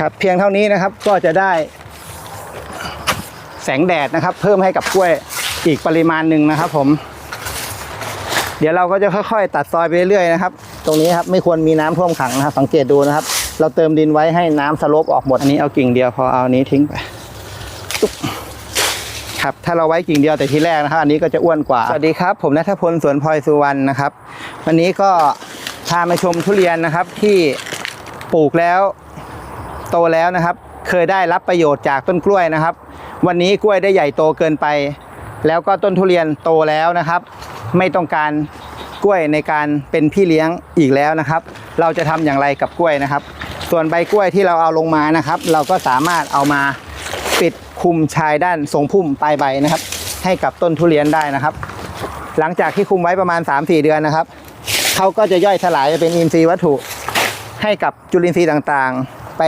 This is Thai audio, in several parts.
ครับเพียงเท่านี้นะครับก็จะได้ แสงแดดนะครับ เพิ่มให้กับกล้วยอีกปริมาณหนึ่งนะครับ ผม เดี๋ยวเราก็จะค่อยๆ ตัดซอยไปเรื่อยๆนะครับ ตรงนี้ครับไม่ควรมีน้ำท่วมขังนะครับ สังเกตดูนะครับ เราเติมดินไว้ให้น้ำสลบออกหมดอันนี้เอากิ่งเดียวพอเอานี้ทิ้งไปครับถ้าเราไว้กิ่งเดียวแต่ทีแรกนะครับอันนี้ก็จะอ้วนกว่าสวัสดีครับ ผมนัทพลสวนพลอยสุวรรณนะครับ วันนี้ก็พามาชมทุเรียนนะครับที่ปลูกแล้ว โตแล้วนะครับ เคยได้รับประโยชน์จากต้นกล้วยนะครับ วันนี้กล้วยได้ใหญ่โตเกินไป แล้วก็ต้นทุเรียนโตแล้วนะครับ ไม่ต้องการกล้วยในการเป็นพี่เลี้ยงอีกแล้วนะครับ เราจะทำอย่างไรกับกล้วยนะครับ ส่วนใบกล้วยที่เราเอาลงมานะครับ เราก็สามารถเอามาปิดคุมชายด้านทรงพุ่มปลายใบนะครับ ให้กับต้นทุเรียนได้นะครับ หลังจากที่คุมไว้ประมาณ 3-4 เดือนนะครับเขาก็จะย่อยสลายเป็นอินทรีย์วัตถุ ให้กับจุลินทรีย์ต่างๆ ไป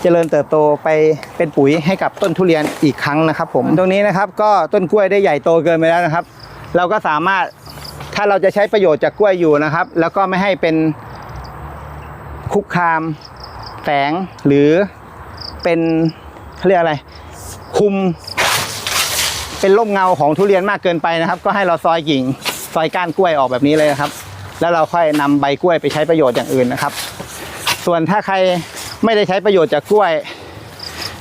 เจริญเติบโตไปเป็นปุ๋ยให้กับต้นทุเรียนอีกครั้งนะครับ ผมตรงนี้นะครับก็ต้นกล้วยได้ใหญ่โตเกินไปแล้วนะครับ เราก็สามารถถ้าเราจะใช้ประโยชน์จากกล้วยอยู่นะครับ แล้วก็ไม่ให้เป็นคุกคามแฝงหรือเป็นเขาเรียกอะไร คุม เป็นร่มเงาของทุเรียนมากเกินไปนะครับ ก็ให้เราซอยกิ่งซอยก้านกล้วยออกแบบนี้เลยนะครับ แล้วเราค่อยนำใบกล้วยไปใช้ประโยชน์อย่างอื่นนะครับ ส่วนถ้าใคร ไม่ได้ใช้ประโยชน์จากกล้วย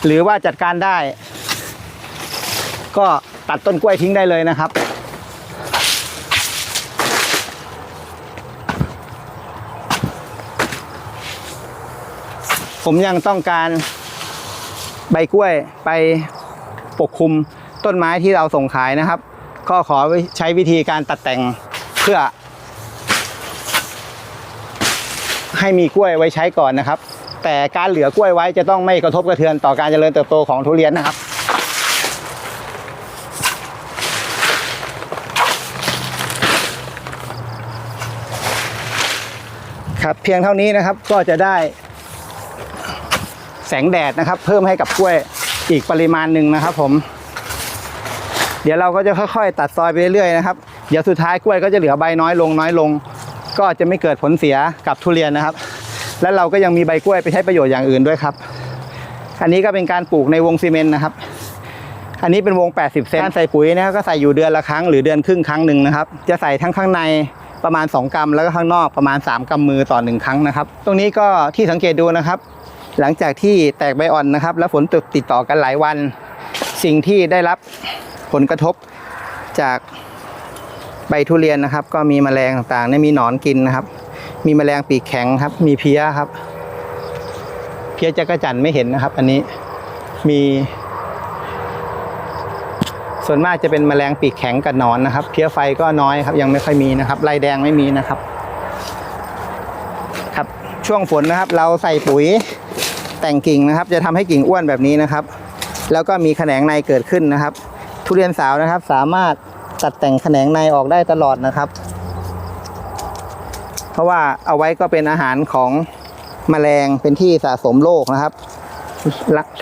หรือว่าจัดการได้ ก็ตัดต้นกล้วยทิ้งได้เลยนะครับ ผมยังต้องการใบกล้วยไปปกคลุมต้นไม้ที่เราส่งขายนะครับ ก็ขอใช้วิธีการตัดแต่งเพื่อ ให้มีกล้วยไว้ใช้ก่อนนะครับ แต่การเหลือกล้วยไว้จะต้องไม่กระทบกระเทือนต่อการเจริญเติบโตของทุเรียนนะครับครับเพียงเท่านี้นะครับก็จะได้ แสงแดดนะครับ เพิ่มให้กับกล้วยอีกปริมาณหนึ่งนะครับ ผม เดี๋ยวเราก็จะค่อยๆ ตัดซอยไปเรื่อยๆนะครับเดี๋ยวสุดท้ายกล้วยก็จะเหลือใบน้อยลงน้อยลง ก็จะไม่เกิดผลเสียกับทุเรียนนะครับ และเราก็ยังมีใบกล้วยไปใช้ประโยชน์อย่างอื่นด้วยครับ อันนี้ก็เป็นการปลูกในวงซีเมนต์นะครับ อันนี้เป็นวง 80 เซนการใส่ปุ๋ยนะครับก็ใส่อยู่เดือนละครั้งหรือเดือนครึ่งครั้งหนึ่งนะครับ จะใส่ทั้งข้างในประมาณ 2 กรัม แล้วก็ข้างนอกประมาณ 3กำมือต่อ 1 ครั้งนะครับ ตรงนี้ก็ที่สังเกตดูนะครับ หลังจากที่แตกใบอ่อนนะครับ แล้วฝนตกติดต่อกันหลายวัน สิ่งที่ได้รับผลกระทบจากใบทุเรียนนะครับ ก็มีแมลงต่างๆนี่มีหนอนกินนะครับ มีแมลงปีกแข็งครับ มีเพี้ยครับ เพี้ยจักรจันไม่เห็นนะครับ อันนี้มี ส่วนมากจะเป็นแมลงปีกแข็งกับนอนนะครับ เพี้ยไฟก็น้อยครับ ยังไม่ค่อยมีนะครับลายแดงไม่มีนะครับ ครับช่วงฝนนะครับ เราใส่ปุ๋ยแต่งกิ่งนะครับ จะทำให้กิ่งอ้วนแบบนี้นะครับ แล้วก็มีแขนงในเกิดขึ้นนะครับ ทุเรียนสาวนะครับ สามารถตัดแต่งแขนงในออกได้ตลอดนะครับ ราะว่าเอาไว้ก็เป็นอาหารของแมลงเป็นที่สะสมโรคนะครับ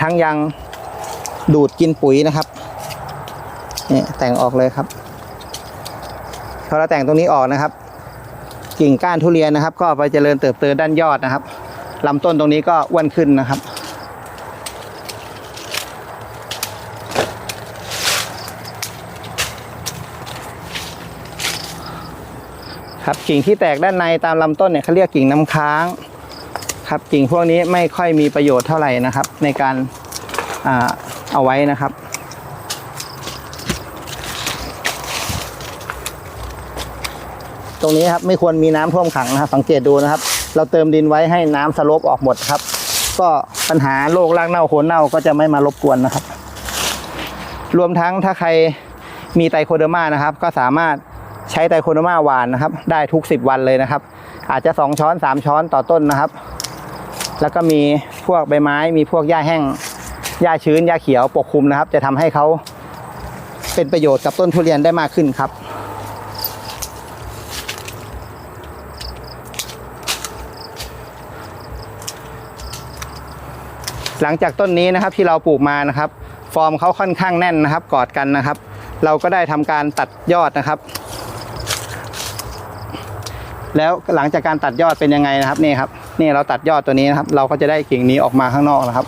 ทั้งยังดูดกินปุ๋ยนะครับนี่แต่งออกเลยครับพอเราแต่งตรงนี้ออกนะครับ กิ่งก้านทุเรียนนะครับ ก็ไปเจริญเติบโตด้านยอดนะครับลำต้นตรงนี้ก็อ้วนขึ้นนะครับ ครับกิ่งที่แตกด้านในตามลำต้นเนี่ยเขาเรียกกิ่งน้ำค้างครับกิ่งพวกนี้ไม่ค่อยมีประโยชน์เท่าไหร่นะครับ ในการอาเอาไว้นะครับ ตรงนี้ครับไม่ควรมีน้ำท่วมขังนะครับ สังเกตดูนะครับ เราเติมดินไว้ให้น้ำสลบออกหมดครับ ก็ปัญหาโรครากเน่าโคนเน่าก็จะไม่มารบกวนนะครับ รวมทั้งถ้าใครมีไตโคเดอร์มานะครับ ก็สามารถ ใช้ไตโคเดอร์มาหวานนะครับ ได้ทุก 10 วันเลยนะครับ อาจจะ 2 ช้อน 3 ช้อนต่อต้นนะครับ แล้วก็มีพวกใบไม้ มีพวกหญ้าแห้งหญ้าชื้นหญ้าเขียวปกคลุมนะครับ จะทำให้เขาเป็นประโยชน์กับต้นทุเรียนได้มากขึ้นครับ หลังจากต้นนี้นะครับที่เราปลูกมานะครับ ฟอร์มเขาค่อนข้างแน่นนะครับ กอดกันนะครับ เราก็ได้ทำการตัดยอดนะครับ แล้วหลังจากการตัดยอดเป็นยังไงนะครับนี่ครับนี่เราตัดยอดตัวนี้นะครับ เราก็จะได้กิ่งนี้ออกมาข้างนอกนะครับ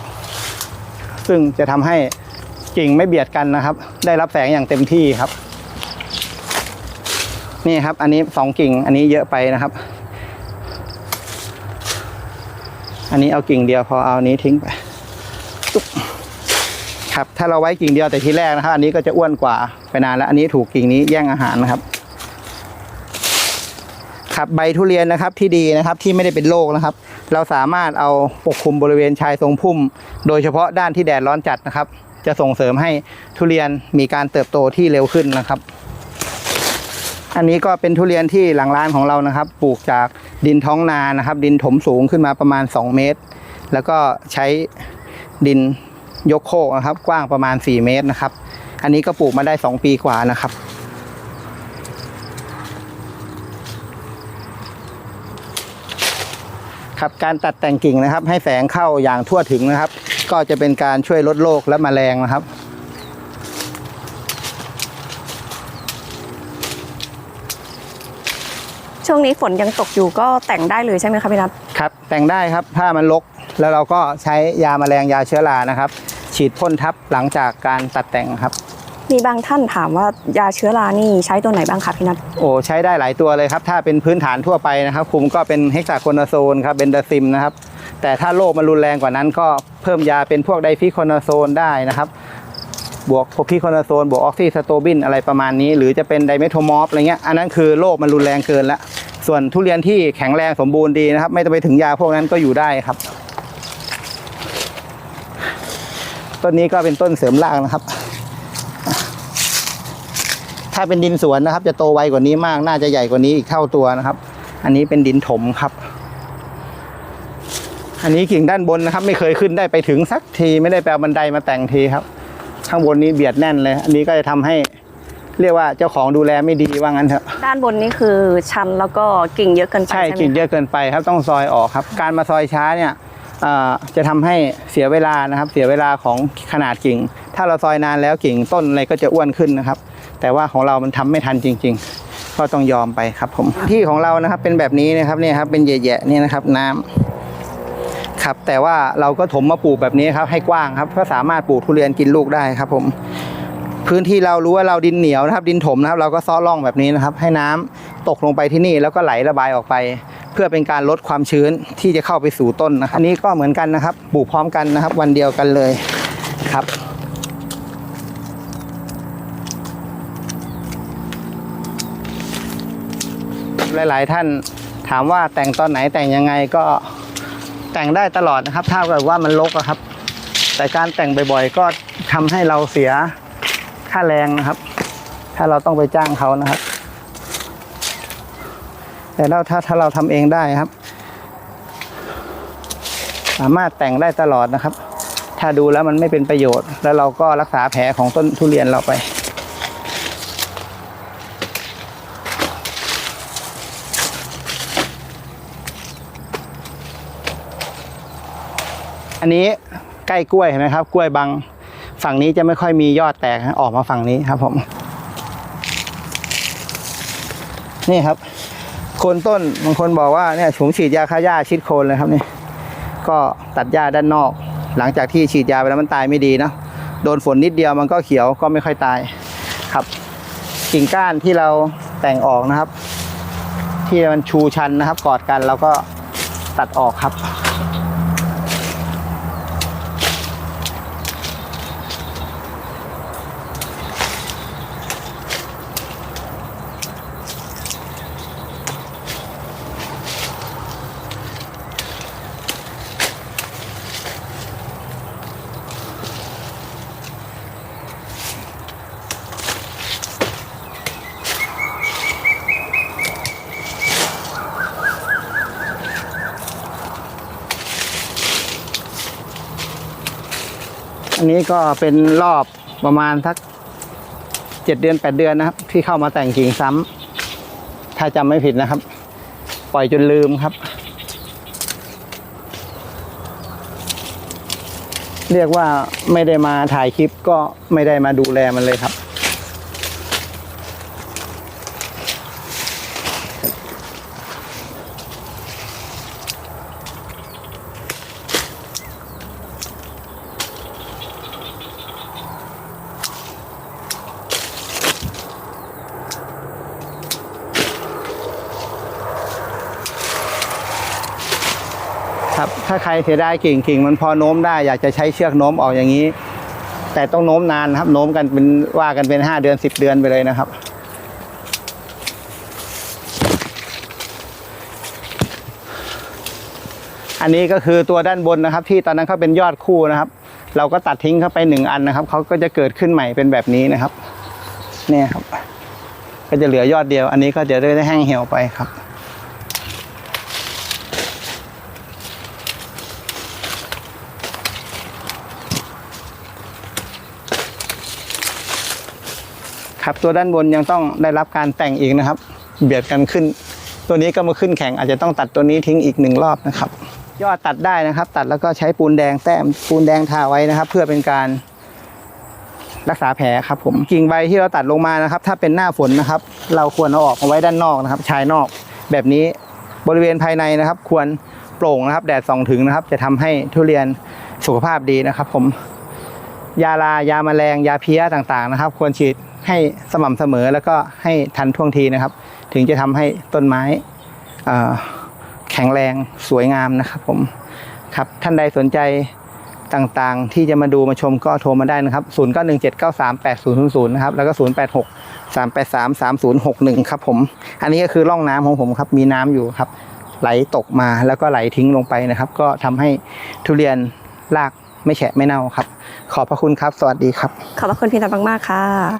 ซึ่งจะทำให้กิ่งไม่เบียดกันนะครับ ได้รับแสงอย่างเต็มที่ครับ นี่ครับ อันนี้สองกิ่งอันนี้เยอะไปนะครับ อันนี้เอากิ่งเดียวพอเอานนี้ทิ้งไปตุ๊บครับถ้าเราไว้กิ่งเดียวแต่ทีแรกนะครับ อันนี้ก็จะอ้วนกว่าไปนานแล้ว อันนี้ถูกกิ่งนี้แย่งอาหารนะครับ ครับใบทุเรียนนะครับที่ดีนะครับที่ไม่ได้เป็นโรคนะครับ เราสามารถเอาปกคลุมบริเวณชายทรงพุ่ม โดยเฉพาะด้านที่แดดร้อนจัดนะครับ จะส่งเสริมให้ทุเรียนมีการเติบโตที่เร็วขึ้นนะครับ อันนี้ก็เป็นทุเรียนที่หลังร้านของเรานะครับ ปลูกจากดินท้องนานะครับ ดินถมสูงขึ้นมาประมาณ 2 เมตร แล้วก็ใช้ดินยกโคกนะครับ กว้างประมาณ 4 เมตรนะครับ อันนี้ก็ปลูกมาได้ 2 ปีกว่านะครับ ครับการตัดแต่งกิ่งนะครับ ให้แสงเข้าอย่างทั่วถึงนะครับ ก็จะเป็นการช่วยลดโรคและแมลงนะครับช่วงนี้ฝนยังตกอยู่ก็แต่งได้เลยใช่ไหมคะพี่นัทครับแต่งได้ครับถ้ามันรกแล้วเราก็ใช้ยาแมลงยาเชื้อรานะครับ ฉีดพ่นทับหลังจากการตัดแต่งครับ มีบางท่านถามว่ายาเชื้อรานี่ใช้ตัวไหนบ้างคะพี่นัทโอ้ใช้ได้หลายตัวเลยครับ ถ้าเป็นพื้นฐานทั่วไปนะครับคุมก็เป็นเฮกซาโคนาโซนครับเบนดาซิมนะครับ แต่ถ้าโรคมันรุนแรงกว่านั้น ก็เพิ่มยาเป็นพวกไดฟิโคนาโซนได้นะครับ บวกโพพิโคนาโซนบวกออกซิสโตบินอะไรประมาณนี้ หรือจะเป็นไดเมโทมอฟอะไรเงี้ยอันนั้นคือโรคมันรุนแรงเกินละส่วนทุเรียนที่แข็งแรงสมบูรณ์ดีนะครับ ไม่ต้องไปถึงยาพวกนั้นก็อยู่ได้ครับต้นนี้ก็เป็นต้นเสริมรากนะครับ ถ้าเป็นดินสวนนะครับ จะโตไวกว่านี้มาก น่าจะใหญ่กว่านี้อีกเท่าตัวนะครับ อันนี้เป็นดินถมครับ อันนี้กิ่งด้านบนนะครับ ไม่เคยขึ้นได้ไปถึงสักทีไม่ได้ไปเอาบันไดมาแต่งทีครับ ข้างบนนี้เบียดแน่นเลย อันนี้ก็จะทำให้เรียกว่าเจ้าของดูแลไม่ดีว่างั้นเถอะ ด้านบนนี่คือชันแล้วก็กิ่งเยอะเกินไปใช่ใช่ไหมกิ่งเยคะอะเกินไปครับต้องซอยออกครับ การมาซอยช้าเนี่ยเอ่อจะทำให้เสียเวลานะครับ เสียเวลาของขนาดกิ่ง ถ้าเราซอยนานแล้วกิ่งต้นอะไรก็จะอ้วนขึ้นนะครับ แต่ว่าของเรามันทำไม่ทันจริง ๆ ก็ต้องยอมไปครับผมที่ของเรานะครับเป็นแบบนี้นะครับเนี่ยครับเป็นแย่ๆเนี่ยนะครับน้ำครับแต่ว่าเราก็ถมมาปลูกแบบนี้ครับให้กว้างครับก็สามารถปลูกทุเรียนกินลูกได้ครับผมพื้นที่เรารู้ว่าเราดินเหนียวนะครับ ดินถมนะครับ เราก็ซ้อร่องแบบนี้นะครับ ให้น้ำตกลงไปที่นี่แล้วก็ไหลระบายออกไป เพื่อเป็นการลดความชื้นที่จะเข้าไปสู่ต้นนะครับอันนี้ก็เหมือนกันนะครับปลูกพร้อมกันนะครับ วันเดียวกันเลยครับ หลาย ๆ ท่านถามว่าแต่งตอนไหนแต่งยังไงก็แต่งได้ตลอดนะครับ ถ้าเกิดว่ามันรกครับ แต่การแต่งบ่อย ๆ ก็ทำให้เราเสียค่าแรงนะครับ ถ้าเราต้องไปจ้างเขานะครับ แต่เราถ้าถ้าเราทำเองได้ครับ สามารถแต่งได้ตลอดนะครับ ถ้าดูแล้วมันไม่เป็นประโยชน์ แล้วเราก็รักษาแผลของต้นทุเรียนเราไป อันนี้ใกล้กล้วยเห็นไหมครับ กล้วยบางฝั่งนี้จะไม่ค่อยมียอดแตกออกมาฝั่งนี้ครับผม นี่ครับ โคนต้นบางคนบอกว่าเนี่ยผมฉีดยาฆ่าหญ้าชิดโคนเลยครับนี่ก็ตัดหญ้าด้านนอก หลังจากที่ฉีดยาไปแล้วมันตายไม่ดีเนะโดนฝนนิดเดียวมันก็เขียวก็ไม่ค่อยตายครับ กิ่งก้านที่เราแต่งออกนะครับ ที่มันชูชันนะครับ กอดกันเราก็ตัดออกครับ อันนี้ก็เป็นรอบประมาณสักเจ็ดเดือนแปดเดือนนะครับ ที่เข้ามาแต่งกิ่งซ้ำถ้าจำไม่ผิดนะครับ ปล่อยจนลืมครับ เรียกว่าไม่ได้มาถ่ายคลิปก็ไม่ได้มาดูแลมันเลยครับ ถ้าใครเสียดายกิ่งกิ่งมันพอโน้มได้อยากจะใช้เชือกโน้มออกอย่างนี้ แต่ต้องโน้มนานครับ โน้มกันเป็นว่ากันเป็นห้าเดือนสิบเดือนไปเลยนะครับ อันนี้ก็คือตัวด้านบนนะครับ ที่ตอนนั้นเขาเป็นยอดคู่นะครับ เราก็ตัดทิ้งเข้าไปหนึ่งอันนะครับเขาก็จะเกิดขึ้นใหม่เป็นแบบนี้นะครับ เนี่ยครับ ก็จะเหลือยอดเดียว อันนี้ก็จะได้แห้งเหี่ยวไปครับ ครับตัวด้านบนยังต้องได้รับการแต่งอีกนะครับ เบียดกันขึ้น ตัวนี้ก็มาขึ้นแข่งอาจจะต้องตัดตัวนี้ทิ้งอีกหนึ่งรอบนะครับยอดตัดได้นะครับ ตัดแล้วก็ใช้ปูนแดงแต้มปูนแดงทาไว้นะครับ เพื่อเป็นการรักษาแผลครับผมกิ่งใบที่เราตัดลงมานะครับ ถ้าเป็นหน้าฝนนะครับ เราควรเอาออกมาไว้ด้านนอกนะครับ ชายนอกแบบนี้บริเวณภายในนะครับ ควรโปร่งนะครับ แดดส่องถึงนะครับ จะทำให้ทุเรียนสุขภาพดีนะครับ ผม ยาลายาแมลงยาเพี้ยต่างๆนะครับ ควรฉีด ให้สม่ำเสมอแล้วก็ให้ทันท่วงทีนะครับ ถึงจะทำให้ต้นไม้แข็งแรงสวยงามนะครับผมครับท่านใดสนใจต่างๆ ที่จะมาดูมาชมก็โทรมาได้นะครับ 0 9 1 7 9 3 8 0 0 0 นะครับ แล้วก็ 0 8 6 3 8 3 3 0 6 1 ครับผม อันนี้ก็คือร่องน้ำของผมครับ มีน้ำอยู่ครับ ไหลตกมาแล้วก็ไหลทิ้งลงไปนะครับ ก็ทำให้ทุเรียนรากไม่แฉะไม่เน่าครับ ขอบพระคุณครับ สวัสดีครับ ขอบพระคุณพี่นัทมากๆค่ะ